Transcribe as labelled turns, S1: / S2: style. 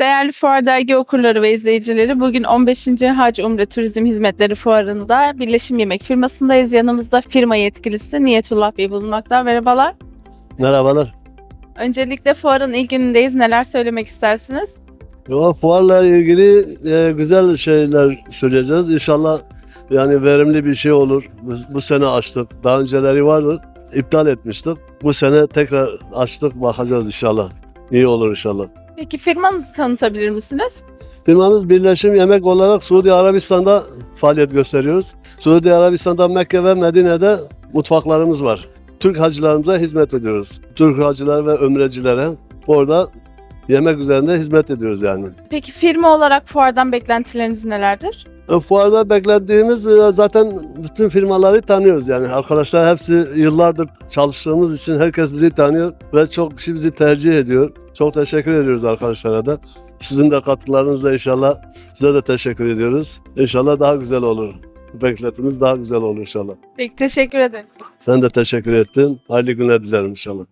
S1: Değerli Fuar Dergi okurları ve izleyicileri bugün 15. Hac Umre Turizm Hizmetleri Fuarı'nda Birleşim Yemek firmasındayız. Yanımızda firma yetkilisi Niyetullah Bey bulunmakta. Merhabalar.
S2: Merhabalar.
S1: Öncelikle fuarın ilk günündeyiz. Neler söylemek istersiniz?
S2: Ya, fuarla ilgili e, güzel şeyler söyleyeceğiz. İnşallah yani verimli bir şey olur. Bu, bu sene açtık. Daha önceleri vardı. iptal etmiştik. Bu sene tekrar açtık. Bakacağız inşallah. İyi olur inşallah.
S1: Peki firmanızı tanıtabilir misiniz?
S2: Firmamız Birleşim Yemek olarak Suudi Arabistan'da faaliyet gösteriyoruz. Suudi Arabistan'da Mekke ve Medine'de mutfaklarımız var. Türk hacılarımıza hizmet ediyoruz. Türk hacılar ve ömrecilere orada yemek üzerinde hizmet ediyoruz yani.
S1: Peki firma olarak fuardan beklentileriniz nelerdir?
S2: E, Fuarda beklediğimiz e, zaten bütün firmaları tanıyoruz yani. Arkadaşlar hepsi yıllardır çalıştığımız için herkes bizi tanıyor ve çok kişi bizi tercih ediyor. Çok teşekkür ediyoruz arkadaşlara da. Sizin de katkılarınızla inşallah size de teşekkür ediyoruz. İnşallah daha güzel olur. Beklentimiz daha güzel olur inşallah.
S1: Peki teşekkür ederiz.
S2: Ben de teşekkür ettim. Hayırlı günler dilerim inşallah.